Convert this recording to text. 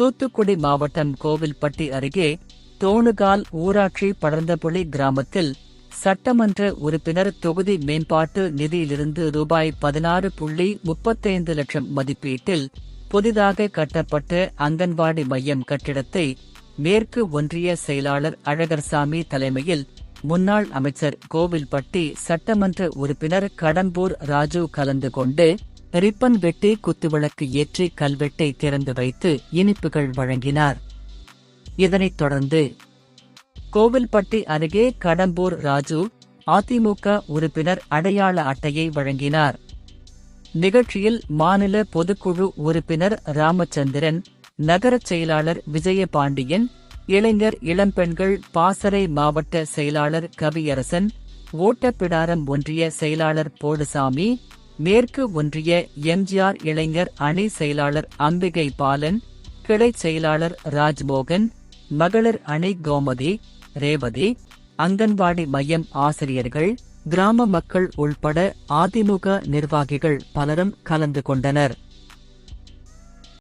தூத்துக்குடி மாவட்டம் கோவில்பட்டி அருகே தோணுகால் ஊராட்சி படர்ந்தபுளி கிராமத்தில் சட்டமன்ற உறுப்பினர் தொகுதி மேம்பாட்டு நிதியிலிருந்து ரூபாய் பதினாறு புள்ளி முப்பத்தைந்து லட்சம் மதிப்பீட்டில் புதிதாக கட்டப்பட்ட அங்கன்வாடி மையம் கட்டிடத்தை மேற்கு ஒன்றிய செயலாளர் அழகர்சாமி தலைமையில் முன்னாள் அமைச்சர் கோவில்பட்டி சட்டமன்ற உறுப்பினர் கடம்பூர் ராஜு கலந்து கொண்டு ரிப்பன் வெட்டி குத்துவிளக்கு ஏற்றி கல்வெட்டை திறந்து வைத்து இனிப்புகள் வழங்கினார். இதனைத் தொடர்ந்து கோவில்பட்டி அருகே கடம்பூர் ராஜு அதிமுக உறுப்பினர் அடையாள அட்டையை வழங்கினார். நிகழ்ச்சியில் மாநில பொதுக்குழு உறுப்பினர் ராமச்சந்திரன் நகரச் செயலாளர் விஜயபாண்டியன் இளைஞர் இளம்பெண்கள் பாசறை மாவட்ட செயலாளர் கவியரசன் ஓட்டப்பிடாரம் ஒன்றிய செயலாளர் போடுசாமி மேற்கு ஒன்றிய எம்ஜிஆர் இளைஞர் அணி செயலாளர் அம்பிகை பாலன் கிளைச் செயலாளர் ராஜ்மோகன் மகளிர் அணி கோமதி ரேவதி அங்கன்வாடி மையம் ஆசிரியர்கள் கிராம மக்கள் உள்பட அதிமுக நிர்வாகிகள் பலரும் கலந்து கொண்டனர்.